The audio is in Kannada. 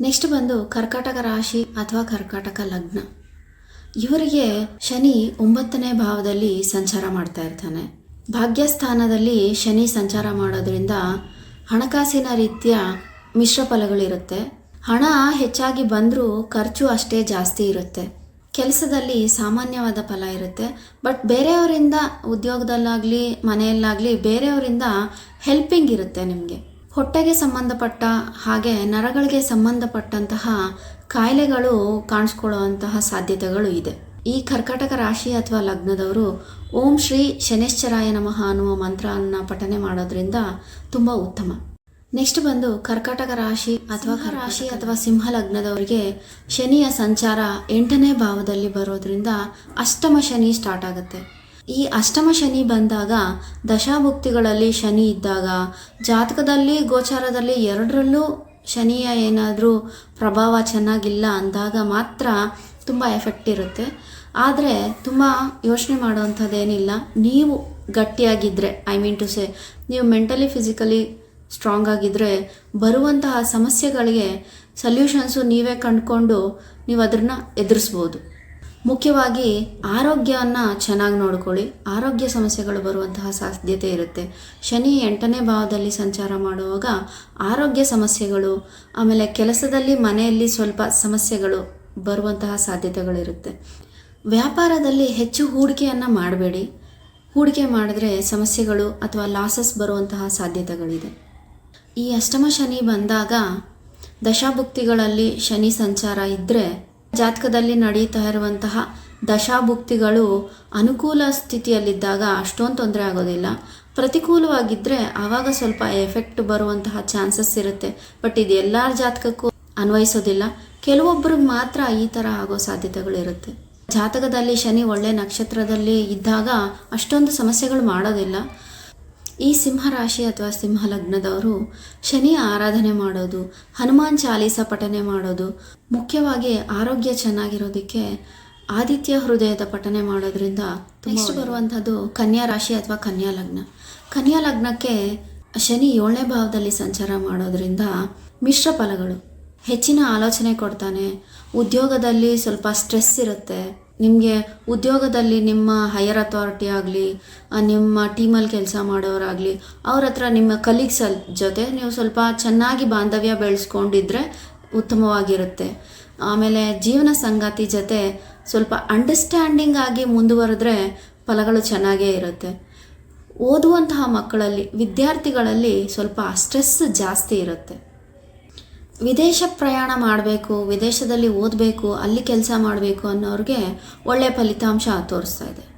ನೆಕ್ಸ್ಟ್ ಬಂದು ಕರ್ಕಾಟಕ ರಾಶಿ ಅಥವಾ ಕರ್ಕಾಟಕ ಲಗ್ನ. ಇವರಿಗೆ ಶನಿ ಒಂಬತ್ತನೇ ಭಾವದಲ್ಲಿ ಸಂಚಾರ ಮಾಡ್ತಾ ಇರ್ತಾನೆ. ಭಾಗ್ಯಸ್ಥಾನದಲ್ಲಿ ಶನಿ ಸಂಚಾರ ಮಾಡೋದ್ರಿಂದ ಹಣಕಾಸಿನ ರೀತಿಯ ಮಿಶ್ರ ಫಲಗಳಿರುತ್ತೆ. ಹಣ ಹೆಚ್ಚಾಗಿ ಬಂದರೂ ಖರ್ಚು ಅಷ್ಟೇ ಜಾಸ್ತಿ ಇರುತ್ತೆ. ಕೆಲಸದಲ್ಲಿ ಸಾಮಾನ್ಯವಾದ ಫಲ ಇರುತ್ತೆ. ಬಟ್ ಬೇರೆಯವರಿಂದ ಉದ್ಯೋಗದಲ್ಲಾಗಲಿ, ಮನೆಯಲ್ಲಾಗಲಿ ಬೇರೆಯವರಿಂದ ಹೆಲ್ಪಿಂಗ್ ಇರುತ್ತೆ ನಿಮಗೆ. ಹೊಟ್ಟೆಗೆ ಸಂಬಂಧಪಟ್ಟ ಹಾಗೆ ನರಗಳಿಗೆ ಸಂಬಂಧಪಟ್ಟಂತಹ ಕಾಯಿಲೆಗಳು ಕಾಣಿಸ್ಕೊಳ್ಳುವಂತಹ ಸಾಧ್ಯತೆಗಳು ಇದೆ. ಈ ಕರ್ಕಾಟಕ ರಾಶಿ ಅಥವಾ ಲಗ್ನದವರು ಓಂ ಶ್ರೀ ಶನೇಶ್ವರಾಯ ನಮಃ ಅನ್ನುವ ಮಂತ್ರವನ್ನು ಪಠನೆ ಮಾಡೋದ್ರಿಂದ ತುಂಬ ಉತ್ತಮ. ನೆಕ್ಸ್ಟ್ ಬಂದು ಕರ್ಕಾಟಕ ರಾಶಿ ಅಥವಾ ರಾಶಿ ಅಥವಾ ಸಿಂಹ ಲಗ್ನದವರಿಗೆ ಶನಿಯ ಸಂಚಾರ ಎಂಟನೇ ಭಾವದಲ್ಲಿ ಬರೋದ್ರಿಂದ ಅಷ್ಟಮ ಶನಿ ಸ್ಟಾರ್ಟ್ ಆಗುತ್ತೆ. ಈ ಅಷ್ಟಮ ಶನಿ ಬಂದಾಗ ದಶಾಭುಕ್ತಿಗಳಲ್ಲಿ ಶನಿ ಇದ್ದಾಗ ಜಾತಕದಲ್ಲಿ ಗೋಚಾರದಲ್ಲಿ ಎರಡರಲ್ಲೂ ಶನಿಯ ಏನಾದರೂ ಪ್ರಭಾವ ಚೆನ್ನಾಗಿಲ್ಲ ಅಂದಾಗ ಮಾತ್ರ ತುಂಬ ಎಫೆಕ್ಟ್ ಇರುತ್ತೆ. ಆದರೆ ತುಂಬ ಯೋಚನೆ ಮಾಡುವಂಥದ್ದೇನಿಲ್ಲ. ನೀವು ಗಟ್ಟಿಯಾಗಿದ್ದರೆ ಐ ಮೀನ್ ಟು ಸೇ ನೀವು ಮೆಂಟಲಿ ಫಿಸಿಕಲಿ ಸ್ಟ್ರಾಂಗ್ ಆಗಿದ್ದರೆ ಬರುವಂತಹ ಸಮಸ್ಯೆಗಳಿಗೆ ಸೊಲ್ಯೂಷನ್ಸು ನೀವೇ ಕಂಡುಕೊಂಡು ನೀವು ಅದನ್ನು ಎದುರಿಸ್ಬೋದು. ಮುಖ್ಯವಾಗಿ ಆರೋಗ್ಯವನ್ನು ಚೆನ್ನಾಗಿ ನೋಡ್ಕೊಳ್ಳಿ. ಆರೋಗ್ಯ ಸಮಸ್ಯೆಗಳು ಬರುವಂತಹ ಸಾಧ್ಯತೆ ಇರುತ್ತೆ. ಶನಿ ಎಂಟನೇ ಭಾವದಲ್ಲಿ ಸಂಚಾರ ಮಾಡುವಾಗ ಆರೋಗ್ಯ ಸಮಸ್ಯೆಗಳು, ಆಮೇಲೆ ಕೆಲಸದಲ್ಲಿ ಮನೆಯಲ್ಲಿ ಸ್ವಲ್ಪ ಸಮಸ್ಯೆಗಳು ಬರುವಂತಹ ಸಾಧ್ಯತೆಗಳಿರುತ್ತೆ. ವ್ಯಾಪಾರದಲ್ಲಿ ಹೆಚ್ಚು ಹೂಡಿಕೆಯನ್ನು ಮಾಡಬೇಡಿ. ಹೂಡಿಕೆ ಮಾಡಿದ್ರೆ ಸಮಸ್ಯೆಗಳು ಅಥವಾ ಲಾಸಸ್ ಬರುವಂತಹ ಸಾಧ್ಯತೆಗಳಿದೆ. ಈ ಅಷ್ಟಮ ಶನಿ ಬಂದಾಗ ದಶಾಭುಕ್ತಿಗಳಲ್ಲಿ ಶನಿ ಸಂಚಾರ ಇದ್ದರೆ ಜಾತಕದಲ್ಲಿ ನಡೀತಾ ಇರುವಂತಹ ದಶಾಭುಕ್ತಿಗಳು ಅನುಕೂಲ ಸ್ಥಿತಿಯಲ್ಲಿದ್ದಾಗ ಅಷ್ಟೊಂದು ತೊಂದರೆ ಆಗೋದಿಲ್ಲ. ಪ್ರತಿಕೂಲವಾಗಿದ್ದರೆ ಆವಾಗ ಸ್ವಲ್ಪ ಎಫೆಕ್ಟ್ ಬರುವಂತಹ ಚಾನ್ಸಸ್ ಇರುತ್ತೆ. ಬಟ್ ಇದು ಎಲ್ಲರ ಜಾತಕಕ್ಕೂ ಅನ್ವಯಿಸೋದಿಲ್ಲ. ಕೆಲವೊಬ್ಬರಿಗೆ ಮಾತ್ರ ಈ ಥರ ಆಗೋ ಸಾಧ್ಯತೆಗಳಿರುತ್ತೆ ಜಾತಕದಲ್ಲಿ ಶನಿ ಒಳ್ಳೆ ನಕ್ಷತ್ರದಲ್ಲಿ ಇದ್ದಾಗ ಅಷ್ಟೊಂದು ಸಮಸ್ಯೆಗಳು ಮಾಡೋದಿಲ್ಲ. ಈ ಸಿಂಹ ರಾಶಿ ಅಥವಾ ಸಿಂಹ ಲಗ್ನದವರು ಶನಿ ಆರಾಧನೆ ಮಾಡೋದು ಹನುಮಾನ್ ಚಾಲೀಸ ಪಠನೆ ಮಾಡೋದು ಮುಖ್ಯವಾಗಿ ಆರೋಗ್ಯ ಚೆನ್ನಾಗಿರೋದಕ್ಕೆ ಆದಿತ್ಯ ಹೃದಯದ ಪಠನೆ ಮಾಡೋದ್ರಿಂದ ನೆಕ್ಸ್ಟ್ ಬರುವಂಥದ್ದು ಕನ್ಯಾ ರಾಶಿ ಅಥವಾ ಕನ್ಯಾ ಲಗ್ನ. ಕನ್ಯಾ ಲಗ್ನಕ್ಕೆ ಶನಿ ಏಳನೇ ಭಾವದಲ್ಲಿ ಸಂಚಾರ ಮಾಡೋದ್ರಿಂದ ಮಿಶ್ರ ಫಲಗಳು. ಹೆಚ್ಚಿನ ಆಲೋಚನೆ ಕೊಡ್ತಾನೆ ಉದ್ಯೋಗದಲ್ಲಿ ಸ್ವಲ್ಪ ಸ್ಟ್ರೆಸ್ ಇರುತ್ತೆ ನಿಮಗೆ ಉದ್ಯೋಗದಲ್ಲಿ ನಿಮ್ಮ ಹೈಯರ್ ಅಥಾರಿಟಿ ಆಗಲಿ ನಿಮ್ಮ ಟೀಮಲ್ಲಿ ಕೆಲಸ ಮಾಡೋರಾಗಲಿ ಅವ್ರ ಹತ್ರ ನಿಮ್ಮ ಕಲೀಗ್ಸ್ ಜೊತೆ ನೀವು ಸ್ವಲ್ಪ ಚೆನ್ನಾಗಿ ಬಾಂಧವ್ಯ ಬೆಳೆಸ್ಕೊಂಡಿದ್ರೆ ಉತ್ತಮವಾಗಿರುತ್ತೆ. ಆಮೇಲೆ ಜೀವನ ಸಂಗಾತಿ ಜೊತೆ ಸ್ವಲ್ಪ ಅಂಡರ್ಸ್ಟ್ಯಾಂಡಿಂಗ್ ಆಗಿ ಮುಂದುವರೆದ್ರೆ ಫಲಗಳು ಚೆನ್ನಾಗೇ ಇರುತ್ತೆ. ಓದುವಂತಹ ಮಕ್ಕಳಲ್ಲಿ, ವಿದ್ಯಾರ್ಥಿಗಳಲ್ಲಿ ಸ್ವಲ್ಪ ಸ್ಟ್ರೆಸ್ ಜಾಸ್ತಿ ಇರುತ್ತೆ. ವಿದೇಶ ಪ್ರಯಾಣ ಮಾಡಬೇಕು ವಿದೇಶದಲ್ಲಿ ಓದಬೇಕು ಅಲ್ಲಿ ಕೆಲಸ ಮಾಡಬೇಕು ಅನ್ನೋರಿಗೆ ಒಳ್ಳೆಯ ಫಲಿತಾಂಶ ತೋರಿಸ್ತಾ ಇದೆ.